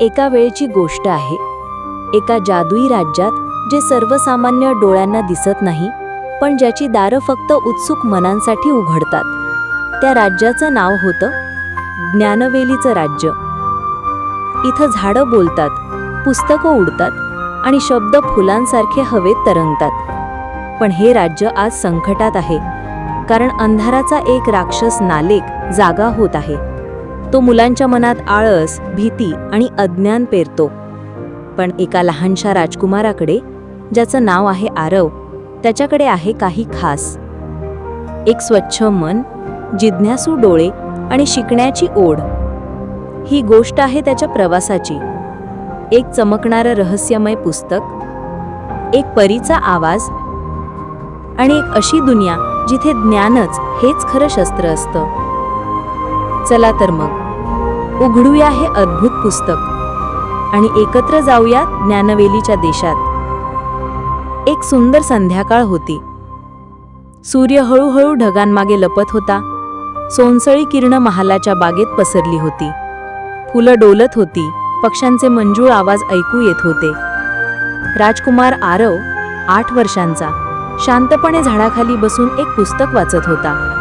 एका वेळची गोष्ट आहे. एका जादुई राज्यात जे सर्वसामान्य डोळ्यांना दिसत नाही पण ज्याची दारं फक्त उत्सुक मनांसाठी उघडतात. त्या राज्याचं नाव होतं ज्ञानवेलीचं राज्य. इथं झाडं बोलतात पुस्तकं उडतात आणि शब्द फुलांसारखे हवेत तरंगतात. पण हे राज्य आज संकटात आहे कारण अंधाराचा एक राक्षस नालेक जागा होत आहे. तो मुलांच्या मनात आळस भीती आणि अज्ञान पेरतो. पण एका लहानशा राजकुमाराकडे ज्याचं नाव आहे आरव त्याच्याकडे आहे काही खास. एक स्वच्छ मन जिज्ञासू डोळे आणि शिकण्याची ओढ. ही गोष्ट आहे त्याच्या प्रवासाची. एक चमकणारं रहस्यमय पुस्तक एक परीचा आवाज आणि एक अशी दुनिया जिथे ज्ञानच हेच खरं शस्त्र असतं. चला तर मग. उघडूया हे अद्भुत पुस्तक आणि एकत्र जाऊया ज्ञानवेलीच्या देशात. एक सुंदर संध्याकाळ होती. सूर्य हळूहळू ढगांमागे लपत होता. सोनसळी किरण महालाच्या बागेत पसरली होती. फुलं डोलत होती. पक्ष्यांचे मंजूळ आवाज ऐकू येत होते. राजकुमार आरव आठ वर्षांचा शांतपणे झाडाखाली बसून एक पुस्तक वाचत होता.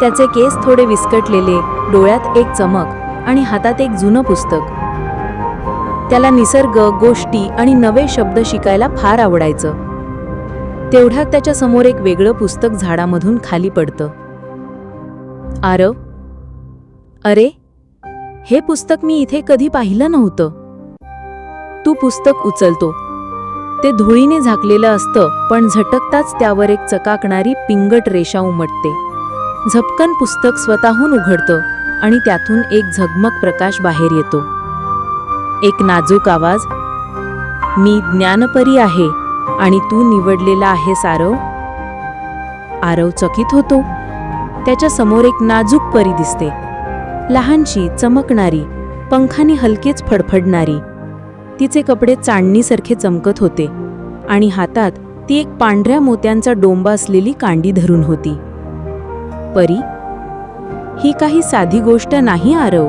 त्याचे केस थोडे विस्कटलेले डोळ्यात एक चमक आणि हातात एक जुनं पुस्तक. त्याला निसर्ग गोष्टी आणि नवे शब्द शिकायला फार आवडायचं. तेवढ्यात त्याच्यासमोर एक वेगळं पुस्तक झाडामधून खाली पडतं. आरव अरे हे पुस्तक मी इथे कधी पाहिलं नव्हतं. तू पुस्तक उचलतो. ते धुळीने झाकलेलं असतं पण झटकताच त्यावर एक चकाकणारी पिंगट रेषा उमटते. झपकन पुस्तक स्वतःहून उघडतं. आणि त्यातून एक झगमग प्रकाश बाहेर येतो. एक नाजूक आवाज मी ज्ञानपरी आहे आणि तू निवडलेला आहेस आरव आरव चकित होतो. त्याच्यासमोर एक नाजूक परी दिसते. लहानशी चमकणारी पंखानी हलकेच फडफडणारी. तिचे कपडे चांदणीसारखे चमकत होते आणि हातात ती एक पांढऱ्या मोत्यांचा डोंबा असलेली कांडी धरून होती. परी ही काही साधी गोष्ट नाही आरव.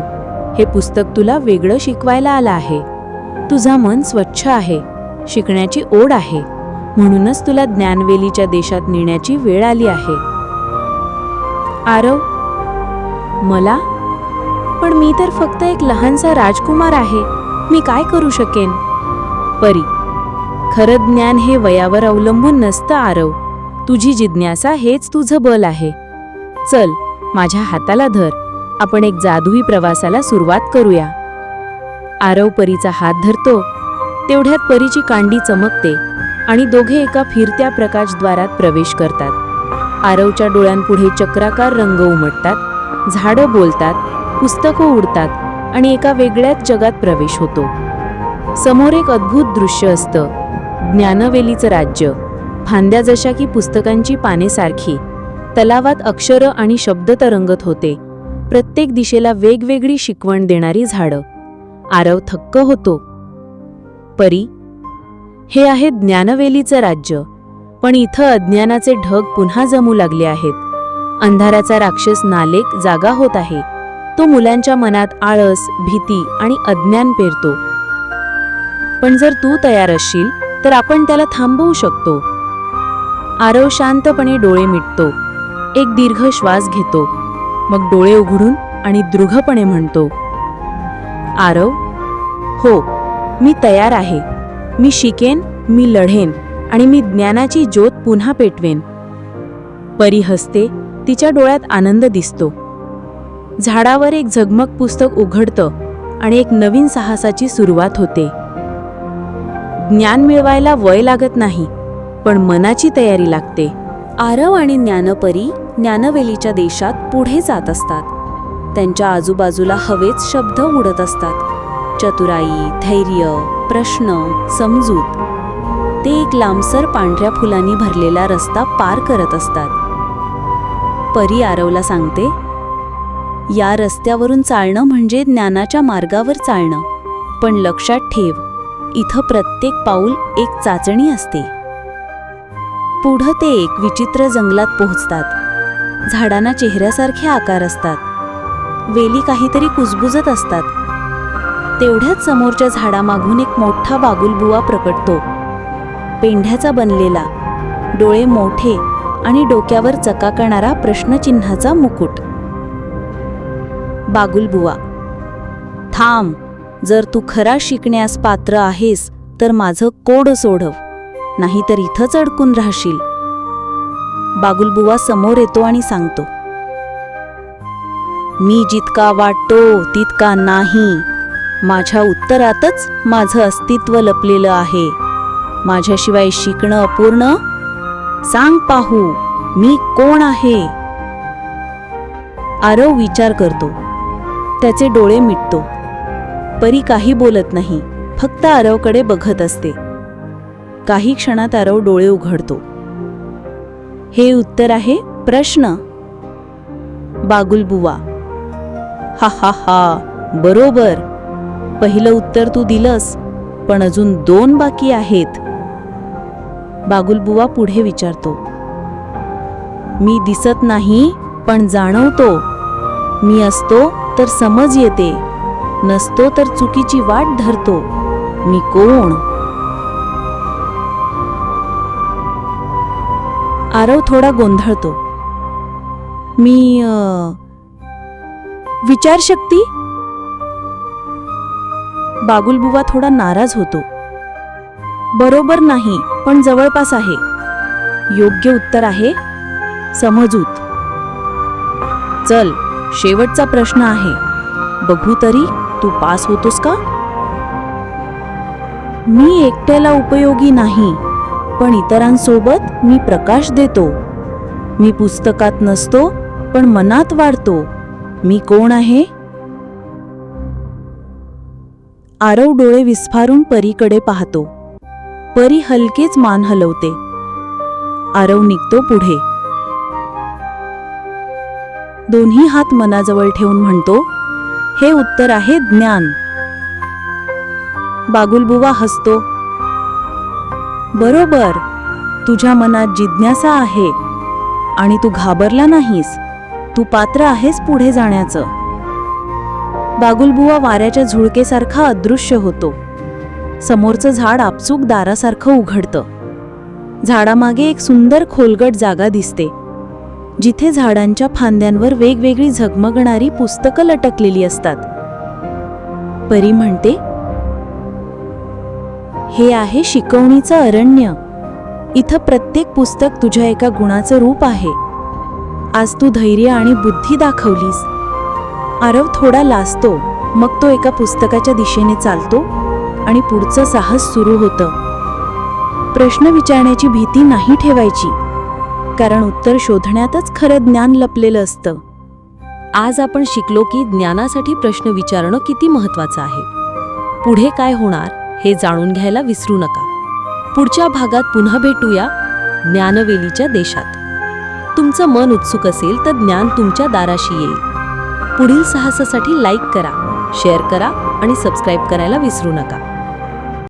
हे पुस्तक तुला वेगळं शिकवायला आलं आहे. तुझा मन स्वच्छ आहे. शिकण्याची ओढ आहे. म्हणूनच तुला ज्ञानवेलीच्या देशात नेण्याची वेळ आली आहे. आरव मला? पण मी तर फक्त एक लहानसा राजकुमार आहे. मी काय करू शकेन? परी खरं ज्ञान हे वयावर अवलंबून नसतं आरव. तुझी जिज्ञासा हेच तुझं बल आहे. चल माझ्या हाताला धर. आपण एक जादुई प्रवासाला सुरुवात करूया. आरव परीचा हात धरतो. तेवढ्यात परीची कांडी चमकते आणि दोघे एका फिरत्या प्रकाशद्वारात प्रवेश करतात. आरवच्या डोळ्यांपुढे चक्राकार रंग उमटतात. झाडं बोलतात पुस्तकं उडतात आणि एका वेगळ्याच जगात प्रवेश होतो. समोर एक अद्भुत दृश्य असतं. ज्ञानवेलीचं राज्य. फांद्या जशा की पुस्तकांची पाने सारखी तलावात अक्षरं आणि शब्द तरंगत होते. प्रत्येक दिशेला वेगवेगळी शिकवण देणारी झाडं. आरव थक्क होतो. परी हे आहे ज्ञानवेलीचं राज्य पण इथं अज्ञानाचे ढग पुन्हा जमू लागले आहेत. अंधाराचा राक्षस नालेक जागा होत आहे. तो मुलांच्या मनात आळस भीती आणि अज्ञान पेरतो. पण जर तू तयार असशील तर आपण त्याला थांबवू शकतो. आरव शांतपणे डोळे मिटतो. एक दीर्घ श्वास घेतो. मग डोळे उघडून आणि दृढपणे म्हणतो आरव हो मी तयार आहे. मी शिकेन मी लढेन आणि मी ज्ञानाची ज्योत पुन्हा पेटवेन. परी हसते तिच्या डोळ्यात आनंद दिसतो. झाडावर एक झगमग पुस्तक उघडतं आणि एक नवीन साहसाची सुरुवात होते. ज्ञान मिळवायला वय लागत नाही पण मनाची तयारी लागते. आरव आणि ज्ञानपरी ज्ञानवेलीच्या देशात पुढे जात असतात. त्यांच्या आजूबाजूला हवेच शब्द उडत असतात. चतुराई धैर्य प्रश्न समजूत. ते एक लांबसर पांढऱ्या फुलांनी भरलेला रस्ता पार करत असतात. परी आरवला सांगते या रस्त्यावरून चालणं म्हणजे ज्ञानाच्या मार्गावर चालणं. पण लक्षात ठेव इथं प्रत्येक पाऊल एक चाचणी असते. पुढं ते एक विचित्र जंगलात पोहोचतात. झाडांना चेहऱ्यासारखे आकार असतात. वेली काहीतरी कुजबुजत असतात. तेवढ्याच समोरच्या झाडामागून एक मोठा बागुलबुवा प्रकटतो. पेंढ्याचा बनलेला डोळे मोठे आणि डोक्यावर चकाकणारा प्रश्नचिन्हाचा मुकुट. बागुलबुवा थांब जर तू खरा शिकण्यास पात्र आहेस तर माझं कोड सोडव नाहीतर इथंच अडकून राहशील. बागुलबुवा समोर येतो आणि सांगतो मी जितका वाटतो तितका नाही. माझ्या उत्तरातच माझं अस्तित्व लपलेलं आहे. माझ्याशिवाय शिकणं अपूर्ण? सांग पाहू मी कोण आहे? आरव विचार करतो. त्याचे डोळे मिटतो. परी काही बोलत नाही फक्त आरवकडे बघत असते. काही क्षणात आरव डोळे उघडतो. हे उत्तर आहे प्रश्न. बागुलबुवा हा हा हा बरोबर. पहिलं उत्तर तू दिलंस पण अजून दोन बाकी आहेत. बागुलबुवा पुढे विचारतो मी दिसत नाही पण जाणवतो. मी असतो तर समज येते नसतो तर चुकीची वाट धरतो. मी कोण? आरव थोडा गोंधळतो. मी विचारशक्ती बागुलबुवा थोडा नाराज होतो. बरोबर नाही पण जवळपास आहे. योग्य उत्तर आहे समजूत. चल शेवटचा प्रश्न आहे. बघू तरी तू पास होतोस का? मी एकट्याला उपयोगी नाही पण इतरांसोबत मी प्रकाश देतो. मी पुस्तकात नसतो पण मनात वाढतो. मी कोण आहे? आरव डोळे विस्फारून परीकडे पाहतो. परी हलकेच मान हलवते. आरव निघतो पुढे. दोन्ही हात मनाजवळ ठेवून म्हणतो हे उत्तर आहे ज्ञान. बागुलबुवा हसतो. बरोबर. तुझ्या मनात जिज्ञासा आहे आणि तू घाबरला नाहीस तू पात्र आहेस पुढे जाण्याचं. बागुलबुवा वाऱ्याच्या झुळकेसारखा अदृश्य होतो. समोरचं झाड आपसूक दारासारखं उघडतं. झाडामागे एक सुंदर खोलगट जागा दिसते जिथे झाडांच्या फांद्यांवर वेगवेगळी झगमगणारी पुस्तकं लटकलेली असतात. परी म्हणते हे आहे शिकवणीचं अरण्य. इथं प्रत्येक पुस्तक तुझ्या एका गुणाचं रूप आहे. आज तू धैर्य आणि बुद्धी दाखवलीस. आरव थोडा लाजतो मग तो एका पुस्तकाच्या दिशेने चालतो आणि पुढचं साहस सुरू होतं. प्रश्न विचारण्याची भीती नाही ठेवायची कारण उत्तर शोधण्यातच खरं ज्ञान लपलेलं असतं. आज आपण शिकलो की ज्ञानासाठी प्रश्न विचारणं किती महत्त्वाचं आहे. पुढे काय होणार हे जाणून घ्यायला विसरू नका. पुढच्या भागात पुन्हा भेटूया ज्ञानवेलीच्या देशात. तुमचं मन उत्सुक असेल तर ज्ञान तुमच्या दाराशी येईल. पुढील साहसासाठी लाईक करा शेअर करा आणि सबस्क्राईब करायला विसरू नका.